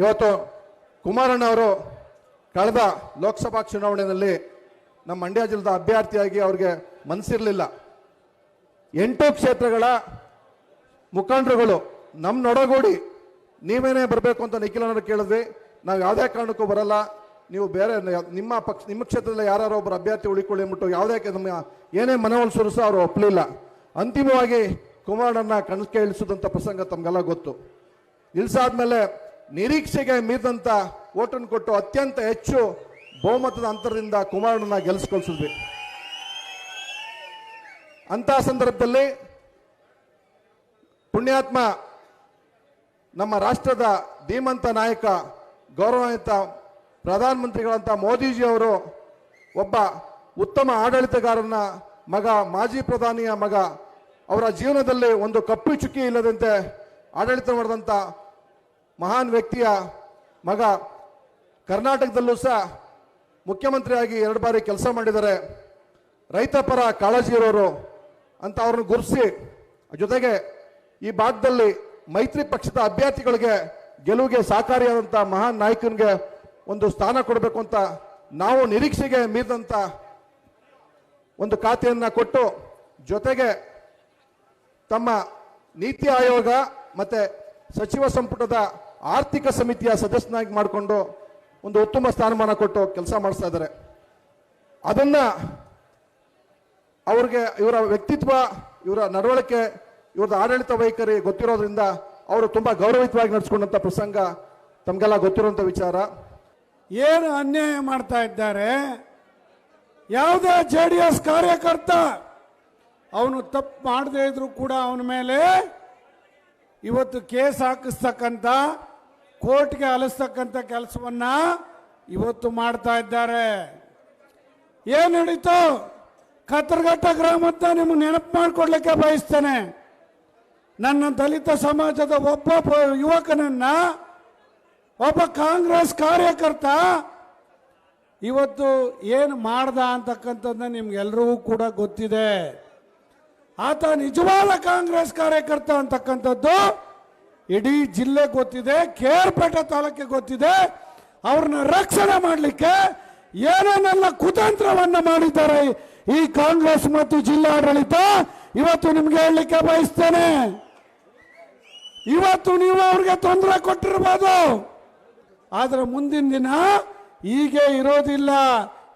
ಇವತ್ತು ಕುಮಾರಣ್ಣ ಅವರು ಕಳೆದ ಲೋಕಸಭಾ ಚುನಾವಣೆಯಲ್ಲಿ ನಮ್ಮ ಮಂಡ್ಯ ಜಿಲ್ಲದ ಅಭ್ಯರ್ಥಿಯಾಗಿ ಅವ್ರಿಗೆ ಮನಸ್ಸಿರಲಿಲ್ಲ ಎಂಟು ಕ್ಷೇತ್ರಗಳ ಮುಖಂಡರುಗಳು ನಮ್ಮ ನೊಡಗೂಡಿ, ನೀವೇನೇ ಬರಬೇಕು ಅಂತ ನಿಖಿಲನವರು ಕೇಳಿದ್ವಿ ನಾವು ಯಾವುದೇ ಕಾರಣಕ್ಕೂ ಬರಲ್ಲ. ನೀವು ಬೇರೆ ನಿಮ್ಮ ಪಕ್ಷ, ನಿಮ್ಮ ಕ್ಷೇತ್ರದಲ್ಲಿ ಯಾರು ಒಬ್ಬರು ಅಭ್ಯರ್ಥಿ ಉಳಿಕೊಳ್ಳಿ ಅಂದ್ಬಿಟ್ಟು ಯಾವುದೇ ನಮ್ಮ ಏನೇ ಮನವೊಲಿಸೋರು ಸಹ ಅವರು ಒಪ್ಪಲಿಲ್ಲ ಅಂತಿಮವಾಗಿ ಕುಮಾರಣ್ಣನ ಕಣಕ್ಕೆ ಇಳಿಸಿದಂಥ ಪ್ರಸಂಗ ತಮಗೆಲ್ಲ ಗೊತ್ತು. ಇಳಿಸಾದ್ಮೇಲೆ ನಿರೀಕ್ಷೆಗೆ ಮೀರಿದಂಥ ಓಟನ್ನು ಕೊಟ್ಟು ಅತ್ಯಂತ ಹೆಚ್ಚು ಬಹುಮತದ ಅಂತರದಿಂದ ಕುಮಾರಣ್ಣನ ಗೆಲ್ಲಿಸ್ಕೊಳ್ಸಿದ್ವಿ. ಅಂತ ಸಂದರ್ಭದಲ್ಲಿ ಪುಣ್ಯಾತ್ಮ ನಮ್ಮ ರಾಷ್ಟ್ರದ ಧೀಮಂತ ನಾಯಕ, ಗೌರವಾನ್ವಿತ ಮೋದಿಜಿ ಅವರು ಒಬ್ಬ ಉತ್ತಮ ಆಡಳಿತಗಾರನ ಮಗ, ಮಾಜಿ ಪ್ರಧಾನಿಯ ಮಗ, ಅವರ ಜೀವನದಲ್ಲಿ ಒಂದು ಕಪ್ಪು ಚುಕ್ಕಿ ಇಲ್ಲದಂತೆ ಆಡಳಿತ ಮಾಡಿದಂಥ ಮಹಾನ್ ವ್ಯಕ್ತಿಯ ಮಗ. ಕರ್ನಾಟಕದಲ್ಲೂ ಸಹ ಮುಖ್ಯಮಂತ್ರಿಯಾಗಿ ಎರಡು ಬಾರಿ ಕೆಲಸ ಮಾಡಿದ್ದಾರೆ. ರೈತ ಪರ ಕಾಳಜಿ ಇರೋರು ಅಂತ ಅವ್ರನ್ನ ಗುರುಸಿ, ಜೊತೆಗೆ ಈ ಭಾಗದಲ್ಲಿ ಮೈತ್ರಿ ಪಕ್ಷದ ಅಭ್ಯರ್ಥಿಗಳಿಗೆ ಗೆಲುವಿಗೆ ಸಹಕಾರಿಯಾದಂಥ ಮಹಾನ್ ನಾಯಕನಿಗೆ ಒಂದು ಸ್ಥಾನ ಕೊಡಬೇಕು ಅಂತ ನಾವು ನಿರೀಕ್ಷೆಗೆ ಮೀರಿದಂಥ ಒಂದು ಖಾತೆಯನ್ನು ಕೊಟ್ಟು, ಜೊತೆಗೆ ತಮ್ಮ ನೀತಿ ಆಯೋಗ ಮತ್ತು ಸಚಿವ ಸಂಪುಟದ ಆರ್ಥಿಕ ಸಮಿತಿಯ ಸದಸ್ಯನಾಗಿ ಮಾಡಿಕೊಂಡು ಒಂದು ಉತ್ತಮ ಸ್ಥಾನಮಾನ ಕೊಟ್ಟು ಕೆಲಸ ಮಾಡಿಸ್ತಾ ಇದ್ದಾರೆ. ಅದನ್ನ ಅವ್ರಿಗೆ ಇವರ ವ್ಯಕ್ತಿತ್ವ, ಇವರ ನಡವಳಿಕೆ ಇವ್ರದ್ದು ಆಡಳಿತ ವೈಖರಿ ಗೊತ್ತಿರೋದ್ರಿಂದ ಅವರು ತುಂಬಾ ಗೌರವಿತವಾಗಿ ನಡೆಸ್ಕೊಂಡಂತ ಪ್ರಸಂಗ ತಮಗೆಲ್ಲ ಗೊತ್ತಿರುವಂತ ವಿಚಾರ. ಏನು ಅನ್ಯಾಯ ಮಾಡ್ತಾ ಇದ್ದಾರೆ? ಯಾವುದೇ ಜೆ ಡಿ ಎಸ್ ಕಾರ್ಯಕರ್ತ ಅವನು ತಪ್ಪು ಮಾಡದೇ ಇದ್ರು ಕೂಡ ಅವನ ಮೇಲೆ ಇವತ್ತು ಕೇಸ್ ಹಾಕಿಸ್ತಕ್ಕಂಥ ಕೋರ್ಟ್ಗೆ ಅಲಿಸ್ತಕ್ಕಂಥ ಕೆಲಸವನ್ನ ಇವತ್ತು ಮಾಡ್ತಾ ಇದ್ದಾರೆ. ಏನು ನಡೀತು? ಗ್ರಾಮ ಗ್ರಾಮದ ನಿಮ್ಗೆ ನೆನಪು ಮಾಡಿಕೊಡ್ಲಿಕ್ಕೆ ಬಯಸ್ತೇನೆ. ನನ್ನ ದಲಿತ ಸಮಾಜದ ಒಬ್ಬ ಯುವಕನನ್ನ, ಒಬ್ಬ ಕಾಂಗ್ರೆಸ್ ಕಾರ್ಯಕರ್ತ ಇವತ್ತು ಏನು ಮಾಡ್ದ ಅಂತಕ್ಕಂಥದ್ದು ನಿಮ್ಗೆಲ್ರಿಗೂ ಕೂಡ ಗೊತ್ತಿದೆ. ಆತ ನಿಜವಾದ ಕಾಂಗ್ರೆಸ್ ಕಾರ್ಯಕರ್ತ ಅಂತಕ್ಕಂಥದ್ದು ಇಡೀ ಜಿಲ್ಲೆ ಗೊತ್ತಿದೆ, ಕೇರ್ಪೇಟೆ ತಾಲೂಕಿಗೆ ಗೊತ್ತಿದೆ. ಅವ್ರನ್ನ ರಕ್ಷಣೆ ಮಾಡಲಿಕ್ಕೆ ಏನೇನೆಲ್ಲ ಕುತಂತ್ರವನ್ನ ಮಾಡಿದ್ದಾರೆ ಈ ಕಾಂಗ್ರೆಸ್ ಮತ್ತು ಜಿಲ್ಲಾಡಳಿತ, ಇವತ್ತು ನಿಮ್ಗೆ ಹೇಳಲಿಕ್ಕೆ ಬಯಸ್ತೇನೆ. ಇವತ್ತು ನೀವು ಅವ್ರಿಗೆ ತೊಂದರೆ ಕೊಟ್ಟಿರ್ಬೋದು. ಆದ್ರೆ ಮುಂದಿನ ದಿನ ಹೀಗೆ ಇರೋದಿಲ್ಲ.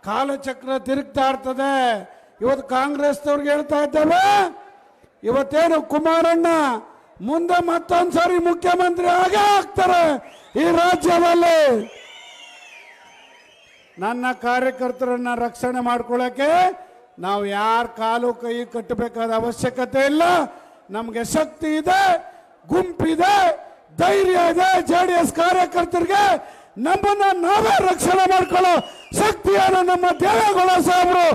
ಕಾಲಚಕ್ರ ತಿರುಗ್ತಾ ಇರ್ತದೆ. ಇವತ್ತು ಕಾಂಗ್ರೆಸ್ನವ್ರಿಗೆ ಹೇಳ್ತಾ ಇದ್ದೇವೆ, ಇವತ್ತೇನು ಕುಮಾರಣ್ಣ ಮುಂದೆ ಮತ್ತೊಂದ್ಸರಿ ಮುಖ್ಯಮಂತ್ರಿ ಆಗೇ ಆಗ್ತಾರೆ ಈ ರಾಜ್ಯದಲ್ಲಿ. ನನ್ನ ಕಾರ್ಯಕರ್ತರನ್ನ ರಕ್ಷಣೆ ಮಾಡ್ಕೊಳ್ಳೋಕೆ ನಾವು ಯಾರ ಕಾಲು ಕೈ ಕಟ್ಟಬೇಕಾದ ಅವಶ್ಯಕತೆ ಇಲ್ಲ. ನಮಗೆ ಶಕ್ತಿ ಇದೆ ಗುಂಪಿದೆ ಧೈರ್ಯ ಇದೆ, ಜೆ ಡಿ ಎಸ್ ಕಾರ್ಯಕರ್ತರಿಗೆ ನಮ್ಮನ್ನ ನಾವೇ ರಕ್ಷಣೆ ಮಾಡ್ಕೊಳ್ಳೋ ಶಕ್ತಿಯನ್ನು ನಮ್ಮ ದೇವೇಗೌಡ ಸಾಹೇಬರು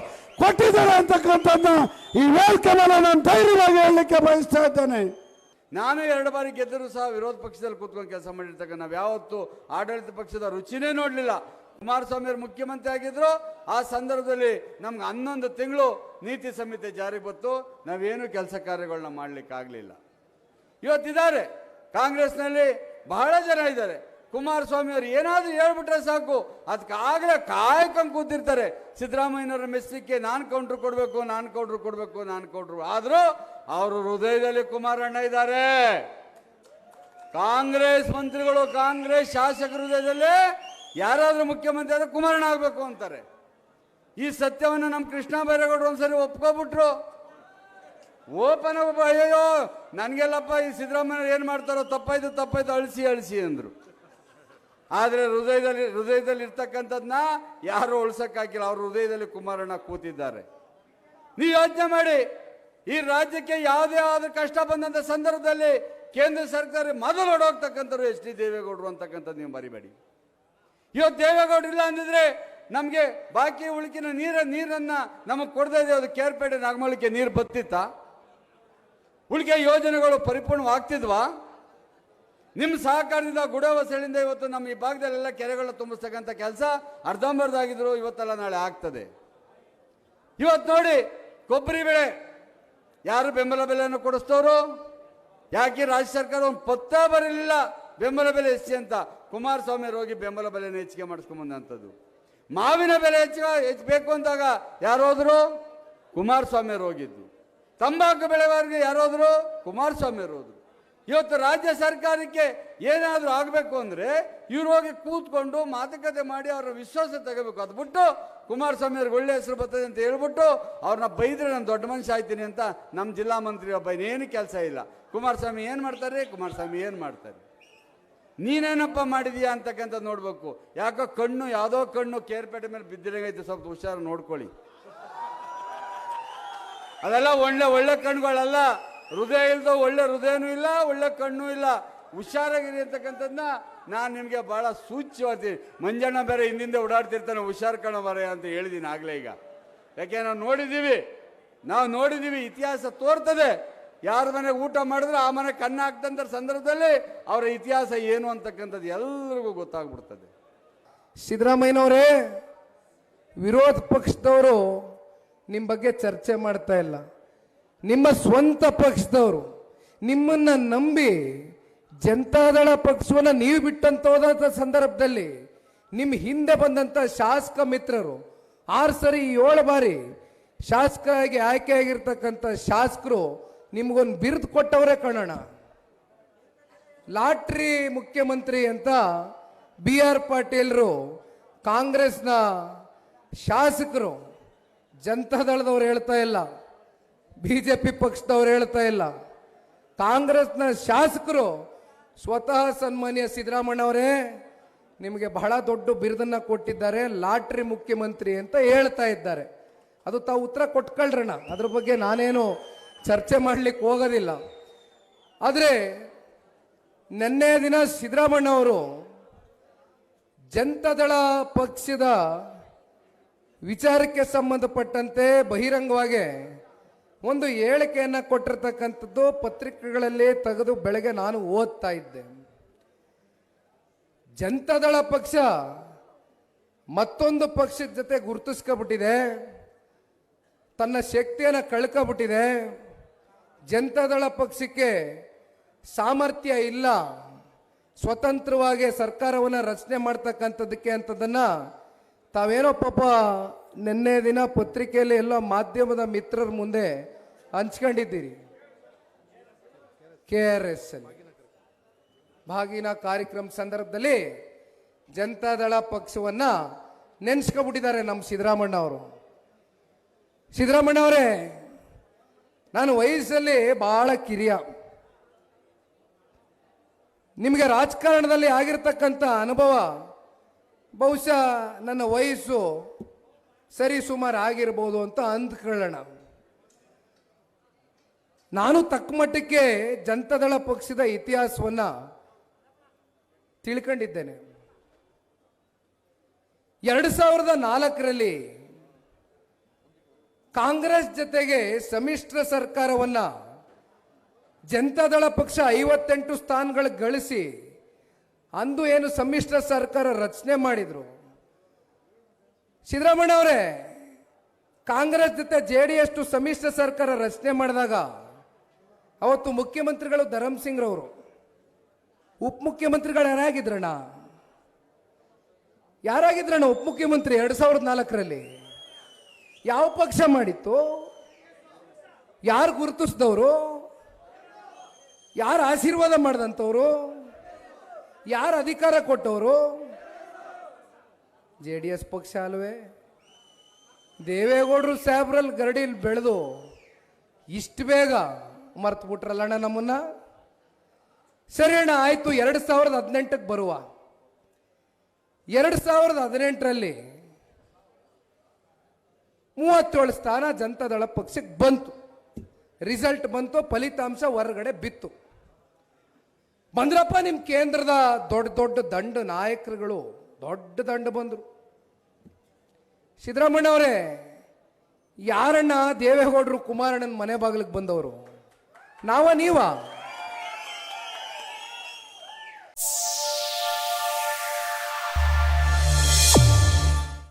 ಕೊಟ್ಟಿದ್ದಾರೆ ಅಂತಕ್ಕಂಥದ್ದನ್ನ ಈ ವೇದಿಕೆ ಮೇಲೆ ನಾನು ಧೈರ್ಯವಾಗಿ ಹೇಳಲಿಕ್ಕೆ ಬಯಸ್ತಾ ಇದ್ದೇನೆ. ನಾನು ಎರಡು ಬಾರಿ ಗೆದ್ದರೂ ಸಹ ವಿರೋಧ ಪಕ್ಷದಲ್ಲಿ ಕೂತ್ಕೊಂಡು ಕೆಲಸ ಮಾಡಿರ್ತಕ್ಕ ನಾವು ಯಾವತ್ತೂ ಆಡಳಿತ ಪಕ್ಷದ ರುಚಿನೇ ನೋಡಲಿಲ್ಲ. ಕುಮಾರಸ್ವಾಮಿ ಅವರು ಮುಖ್ಯಮಂತ್ರಿ ಆಗಿದ್ರು, ಆ ಸಂದರ್ಭದಲ್ಲಿ ನಮ್ಗೆ ಹನ್ನೊಂದು ತಿಂಗಳು ನೀತಿ ಸಂಹಿತೆ ಜಾರಿ ಬಂತು. ನಾವೇನು ಕೆಲಸ ಕಾರ್ಯಗಳನ್ನ ಮಾಡಲಿಕ್ಕಾಗಲಿಲ್ಲ. ಇವತ್ತಿದ್ದಾರೆ. ಕಾಂಗ್ರೆಸ್ನಲ್ಲಿ ಬಹಳ ಜನ ಇದ್ದಾರೆ. ಕುಮಾರಸ್ವಾಮಿ ಅವರು ಏನಾದರೂ ಹೇಳ್ಬಿಟ್ರೆ ಸಾಕು. ಅದಕ್ಕೆ ಆಗಲೇ ಕೂತಿರ್ತಾರೆ. ಸಿದ್ದರಾಮಯ್ಯನವರ ಮೆಸ್ಸಿಕ್ಕೆ ನಾನು ಕೌಂಟ್ರು ಕೊಡಬೇಕು, ನಾನು ಕೌಂಟ್ರು ಕೊಡಬೇಕು, ನಾನು ಕೌಂಟ್ರು ಆದರೂ ಅವರು ಹೃದಯದಲ್ಲಿ ಕುಮಾರಣ್ಣ ಇದ್ದಾರೆ. ಕಾಂಗ್ರೆಸ್ ಮಂತ್ರಿಗಳು, ಕಾಂಗ್ರೆಸ್ ಶಾಸಕರ ಹೃದಯದಲ್ಲಿ ಯಾರಾದರೂ ಮುಖ್ಯಮಂತ್ರಿ ಆದ್ರೆ ಕುಮಾರಣ್ಣ ಆಗಬೇಕು ಅಂತಾರೆ. ಈ ಸತ್ಯವನ್ನು ನಮ್ಮ ಕೃಷ್ಣ ಬೈರೇಗೌಡರು ಒಂದ್ಸರಿ ಒಪ್ಕೊಬಿಟ್ರು. ಓಪನ್ ಅಯ್ಯೋ ನನಗೆಲ್ಲಪ್ಪ ಈ ಸಿದ್ದರಾಮಯ್ಯ ಏನು ಮಾಡ್ತಾರೋ ತಪ್ಪಾಯ್ತು ತಪ್ಪಾಯ್ತು, ಅಳಿಸಿ ಅಳಿಸಿ ಅಂದರು. ಆದರೆ ಹೃದಯದಲ್ಲಿ ಹೃದಯದಲ್ಲಿ ಇರ್ತಕ್ಕಂಥದ್ನ ಯಾರು ಉಳ್ಸಕ್ಕಾಗಿಲ್ಲ. ಅವ್ರ ಹೃದಯದಲ್ಲಿ ಕುಮಾರಣ್ಣ ಕೂತಿದ್ದಾರೆ. ನೀವು ಯೋಚನೆ ಮಾಡಿ. ಈ ರಾಜ್ಯಕ್ಕೆ ಯಾವುದೇ ಆದ ಕಷ್ಟ ಬಂದಂಥ ಸಂದರ್ಭದಲ್ಲಿ ಕೇಂದ್ರ ಸರ್ಕಾರ ಮೊದಲು ಹೊಡೋಗ್ತಕ್ಕಂಥವ್ರು ಎಚ್ ಡಿ ದೇವೇಗೌಡರು ಅಂತಕ್ಕಂಥದ್ದು ನೀವು ಮರಿಬೇಡಿ. ಇವತ್ತು ದೇವೇಗೌಡರು ಇಲ್ಲ ಅಂದಿದ್ರೆ ನಮಗೆ ಬಾಕಿ ಉಳಿಕಿನ ನೀರ, ನೀರನ್ನು ನಮಗೆ ಕೊಡದೇ ಇದೆ. ಅದು ಕೇರ್ಪೇಟೆ ನಾಗಮಳಿಕೆ ನೀರು ಬತ್ತಿತ್ತಾ? ಉಳಿಕೆ ಯೋಜನೆಗಳು ಪರಿಪೂರ್ಣವಾಗ್ತಿದ್ವಾ? ನಿಮ್ಮ ಸಹಕಾರದಿಂದ ಗುಡವಸಳಿಂದ ಇವತ್ತು ನಮ್ಮ ಈ ಭಾಗದಲ್ಲೆಲ್ಲ ಕೆರೆಗಳ ತುಂಬಿಸ್ತಕ್ಕಂಥ ಕೆಲಸ ಅರ್ಧಂಬರ್ಧಾಗಿದ್ರು ಇವತ್ತೆಲ್ಲ ನಾಳೆ ಆಗ್ತದೆ. ಇವತ್ತು ನೋಡಿ, ಕೊಬ್ಬರಿ ಬೆಳೆ. ಯಾರು ಬೆಂಬಲ ಬೆಲೆಯನ್ನು ಕೊಡಿಸ್ತವರು ಯಾಕೆ ರಾಜ್ಯ ಸರ್ಕಾರ ಒಂದು ಪತ್ತ ಬರಲಿಲ್ಲ? ಬೆಂಬಲ ಬೆಲೆ ಹೆಚ್ಚಿ ಅಂತ. ಕುಮಾರಸ್ವಾಮಿ ಹೋಗಿ ಬೆಂಬಲ ಬೆಲೆನ ಹೆಚ್ಚಿಗೆ ಮಾಡಿಸ್ಕೊಂಬಂದಂಥದ್ದು ಮಾವಿನ ಬೆಲೆ ಹೆಚ್ಚಿಗೆ ಹೆಚ್ಚಬೇಕು ಅಂದಾಗ ಯಾರು ಹೋದ್ರು ಕುಮಾರಸ್ವಾಮಿ ಹೋಗಿದ್ದು. ತಂಬಾಕು ಬೆಳೆಗಾರರಿಗೆ ಯಾರು ಹೋದ್ರು ಕುಮಾರಸ್ವಾಮಿ ಹೋದ್ರು. ಇವತ್ತು ರಾಜ್ಯ ಸರ್ಕಾರಕ್ಕೆ ಏನಾದರೂ ಆಗಬೇಕು ಅಂದರೆ ಇವ್ರು ಹೋಗಿ ಕೂತ್ಕೊಂಡು ಮಾತುಕತೆ ಮಾಡಿ ಅವರ ವಿಶ್ವಾಸ ತಗೋಬೇಕು. ಅದು ಬಿಟ್ಟು ಕುಮಾರಸ್ವಾಮಿ ಅವ್ರಿಗೆ ಒಳ್ಳೆ ಹೆಸರು ಬರ್ತದೆ ಅಂತ ಹೇಳ್ಬಿಟ್ಟು ಅವ್ರನ್ನ ಬೈದ್ರೆ ನಾನು ದೊಡ್ಡ ಮನುಷ್ಯ ಆಯ್ತೀನಿ ಅಂತ ನಮ್ಮ ಜಿಲ್ಲಾ ಮಂತ್ರಿ ಒಬ್ಬ ಏನು ಕೆಲಸ ಇಲ್ಲ. ಕುಮಾರಸ್ವಾಮಿ ಏನು ಮಾಡ್ತಾರೆ? ಕುಮಾರಸ್ವಾಮಿ ಏನು ಮಾಡ್ತಾರೆ? ನೀನೇನಪ್ಪ ಮಾಡಿದೀಯಾ ಅಂತಕ್ಕಂಥದ್ದು ನೋಡ್ಬೇಕು. ಯಾಕೋ ಕಣ್ಣು, ಯಾವುದೋ ಕಣ್ಣು ಕೇರ್ಪೇಟೆ ಮೇಲೆ ಬಿದ್ದಿರಂಗೈತೆ ಸ್ವಲ್ಪ ಹುಷಾರು ನೋಡ್ಕೊಳ್ಳಿ. ಅದೆಲ್ಲ ಒಳ್ಳೆ ಒಳ್ಳೆ ಕಣ್ಣುಗಳಲ್ಲ. ಹೃದಯ ಇಲ್ಲದ ಒಳ್ಳೆ ಹೃದಯನೂ ಇಲ್ಲ, ಒಳ್ಳೆ ಕಣ್ಣು ಇಲ್ಲ. ಹುಷಾರಾಗಿರಿ ಅಂತಕ್ಕಂಥದ್ದನ್ನ ನಾನು ನಿಮಗೆ ಭಾಳ ಸೂಚ್ಯವಾಗ್ತೀನಿ ಮಂಜಣ್ಣ ಬೇರೆ ಹಿಂದಿಂದ ಓಡಾಡ್ತಿರ್ತಾನೆ, ಹುಷಾರ್ ಕಣ ಬರ ಅಂತ ಹೇಳಿದ್ದೀನಿ ಆಗಲೇ ಈಗ. ಯಾಕೆ ನಾವು ನೋಡಿದ್ದೀವಿ ನಾವು ನೋಡಿದ್ದೀವಿ ಇತಿಹಾಸ ತೋರ್ತದೆ. ಯಾರ ಮನೆ ಊಟ ಮಾಡಿದ್ರೆ ಆ ಮನೆ ಕಣ್ಣು ಸಂದರ್ಭದಲ್ಲಿ ಅವರ ಇತಿಹಾಸ ಏನು ಅಂತಕ್ಕಂಥದ್ದು ಎಲ್ರಿಗೂ ಗೊತ್ತಾಗ್ಬಿಡ್ತದೆ. ಸಿದ್ದರಾಮಯ್ಯನವರೇ, ವಿರೋಧ ಪಕ್ಷದವರು ನಿಮ್ಮ ಬಗ್ಗೆ ಚರ್ಚೆ ಮಾಡ್ತಾ ಇಲ್ಲ. ನಿಮ್ಮ ಸ್ವಂತ ಪಕ್ಷದವರು, ನಿಮ್ಮನ್ನ ನಂಬಿ ಜನತಾದಳ ಪಕ್ಷವನ್ನು ನೀವು ಬಿಟ್ಟಂತ ಸಂದರ್ಭದಲ್ಲಿ ನಿಮ್ಮ ಹಿಂದೆ ಬಂದಂಥ ಶಾಸಕ ಮಿತ್ರರು, ಆರು ಸರಿ ಏಳು ಬಾರಿ ಶಾಸಕರಾಗಿ ಆಯ್ಕೆಯಾಗಿರ್ತಕ್ಕಂಥ ಶಾಸಕರು ನಿಮ್ಗೊಂದು ಬಿರುದು ಕೊಟ್ಟವರೇ ಕಾಣೋಣ ಲಾಟ್ರಿ ಮುಖ್ಯಮಂತ್ರಿ ಅಂತ ಬಿ ಆರ್ ಪಾಟೀಲ್ರು ಕಾಂಗ್ರೆಸ್ನ ಶಾಸಕರು, ಜನತಾದಳದವ್ರು ಹೇಳ್ತಾ ಇಲ್ಲ. ಬಿ ಜೆ ಪಿ ಪಕ್ಷದವ್ರು ಹೇಳ್ತಾ ಇಲ್ಲ. ಕಾಂಗ್ರೆಸ್ನ ಶಾಸಕರು ಸ್ವತಃ ಸನ್ಮಾನ್ಯ ಸಿದ್ದರಾಮಣ್ಣ ಅವರೇ, ನಿಮಗೆ ಬಹಳ ದೊಡ್ಡ ಬಿರುದನ್ನ ಕೊಟ್ಟಿದ್ದಾರೆ, ಲಾಟ್ರಿ ಮುಖ್ಯಮಂತ್ರಿ ಅಂತ ಹೇಳ್ತಾ ಇದ್ದಾರೆ. ಅದು ತಾವು ಉತ್ತರ ಕೊಟ್ಕೊಳ್ರಣ. ಅದ್ರ ಬಗ್ಗೆ ನಾನೇನು ಚರ್ಚೆ ಮಾಡ್ಲಿಕ್ಕೆ ಹೋಗೋದಿಲ್ಲ. ಆದರೆ, ನಿನ್ನೆ ದಿನ ಸಿದ್ದರಾಮಣ್ಣ ಅವರು ಜನತಾದಳ ಪಕ್ಷದ ವಿಚಾರಕ್ಕೆ ಸಂಬಂಧಪಟ್ಟಂತೆ ಬಹಿರಂಗವಾಗಿ ಒಂದು ಹೇಳಿಕೆಯನ್ನು ಕೊಟ್ಟಿರ್ತಕ್ಕಂಥದ್ದು ಪತ್ರಿಕೆಗಳಲ್ಲಿ ತೆಗೆದು ಬೆಳಗ್ಗೆ ನಾನು ಓದ್ತಾ ಇದ್ದೆ. ಜನತಾದಳ ಪಕ್ಷ ಮತ್ತೊಂದು ಪಕ್ಷದ ಜೊತೆ ಗುರುತಿಸ್ಕೊಬಿಟ್ಟಿದೆ. ತನ್ನ ಶಕ್ತಿಯನ್ನು ಕಳ್ಕೊಬಿಟ್ಟಿದೆ. ಜನತಾದಳ ಪಕ್ಷಕ್ಕೆ ಸಾಮರ್ಥ್ಯ ಇಲ್ಲ. ಸ್ವತಂತ್ರವಾಗಿ ಸರ್ಕಾರವನ್ನು ರಚನೆ ಮಾಡ್ತಕ್ಕಂಥದ್ದಕ್ಕೆ ಅಂಥದ್ದನ್ನು ತಾವೇನೋ ಪಾಪ ನಿನ್ನೆ ದಿನ ಪತ್ರಿಕೆಯಲ್ಲಿ ಎಲ್ಲ ಮಾಧ್ಯಮದ ಮಿತ್ರರ ಮುಂದೆ ಹಂಚ್ಕೊಂಡಿದ್ದೀರಿ. ಕೆ ಆರ್ ಎಸ್ ಅಲ್ಲಿ. ಭಾಗಿನ ಕಾರ್ಯಕ್ರಮ ಸಂದರ್ಭದಲ್ಲಿ ಜನತಾದಳ ಪಕ್ಷವನ್ನ ನೆನೆಸ್ಕೊಬಿಟ್ಟಿದ್ದಾರೆ ನಮ್ಮ ಸಿದ್ದರಾಮಣ್ಣ ಅವರು ಸಿದ್ದರಾಮಣ್ಣ ಅವರೇ ನಾನು ವಯಸ್ಸಲ್ಲಿ ಬಹಳ ಕಿರಿಯ. ನಿಮಗೆ ರಾಜಕಾರಣದಲ್ಲಿ ಆಗಿರ್ತಕ್ಕಂಥ ಅನುಭವ, ಬಹುಶಃ ನನ್ನ ವಯಸ್ಸು ಸರಿ ಸುಮಾರು ಆಗಿರ್ಬೋದು ಅಂತ ಅಂದ್ಕೊಳ್ಳೋಣ ನಾನು ತಕ್ಕ ಮಟ್ಟಕ್ಕೆ ಜನತಾದಳ ಪಕ್ಷದ ಇತಿಹಾಸವನ್ನು ತಿಳ್ಕೊಂಡಿದ್ದೇನೆ. ಎರಡು ಸಾವಿರದ ನಾಲ್ಕರಲ್ಲಿ ಕಾಂಗ್ರೆಸ್ ಜೊತೆಗೆ ಸಮ್ಮಿಶ್ರ ಸರ್ಕಾರವನ್ನು ಜನತಾದಳ ಪಕ್ಷ ಐವತ್ತೆಂಟು ಸ್ಥಾನಗಳು ಗಳಿಸಿ ಅಂದು ಏನು ಸಮ್ಮಿಶ್ರ ಸರ್ಕಾರ ರಚನೆ ಮಾಡಿದ್ರು. ಸಿದ್ದರಾಮಣ್ಣ ಅವರೇ, ಕಾಂಗ್ರೆಸ್ ಜೊತೆ ಜೆ ಡಿ ಎಸ್ ಸಮ್ಮಿಶ್ರ ಸರ್ಕಾರ ರಚನೆ ಮಾಡಿದಾಗ ಅವತ್ತು ಮುಖ್ಯಮಂತ್ರಿಗಳು ಧರಮ್ ಸಿಂಗ್ ರವರು ಉಪಮುಖ್ಯಮಂತ್ರಿಗಳು ಯಾರಾಗಿದ್ರಣ್ಣ? ಯಾರಾಗಿದ್ರಣ್ಣ ಉಪಮುಖ್ಯಮಂತ್ರಿ ಎರಡು ಸಾವಿರದ ನಾಲ್ಕರಲ್ಲಿ? ಯಾವ ಪಕ್ಷ ಮಾಡಿತ್ತು? ಯಾರು ಗುರುತಿಸಿದವರು? ಯಾರು ಆಶೀರ್ವಾದ ಮಾಡಿದಂಥವ್ರು? ಯಾರು ಅಧಿಕಾರ ಕೊಟ್ಟವರು? ಜೆ ಡಿ ಎಸ್ ಪಕ್ಷ ಅಲ್ವೇ? ದೇವೇಗೌಡರು ಸಾಹೇಬ್ರಲ್ಲಿ ಗರಡಿಲಿ ಬೆಳೆದು ಇಷ್ಟು ಬೇಗ ಮರ್ತು ಬಿಟ್ರಲ್ಲಣ್ಣ ನಮ್ಮನ್ನ? ಸರಿ ಅಣ್ಣ, ಆಯ್ತು. ಎರಡು ಸಾವಿರದ ಹದಿನೆಂಟಕ್ಕೆ ಬರುವ. ಎರಡು ಸಾವಿರದ ಹದಿನೆಂಟರಲ್ಲಿ ಮೂವತ್ತೇಳು ಸ್ಥಾನ ಜನತಾದಳ ಪಕ್ಷಕ್ಕೆ ಬಂತು. ರಿಸಲ್ಟ್ ಬಂತು, ಫಲಿತಾಂಶ ಹೊರಗಡೆ ಬಿತ್ತು. ಬಂದ್ರಪ್ಪ ನಿಮ್ಮ ಕೇಂದ್ರದ ದೊಡ್ಡ ದೊಡ್ಡ ದಂಡ ನಾಯಕರುಗಳು ದೊಡ್ಡ ದಂಡ ಬಂದರು. ಸಿದ್ದರಾಮಣ್ಣ ಅವರೇ ಯಾರಣ್ಣ ದೇವೇಗೌಡರು ಕುಮಾರಣ್ಣನ ಮನೆ ಬಾಗಿಲಿಗೆ ಬಂದವರು? ನಾವ ನೀವ?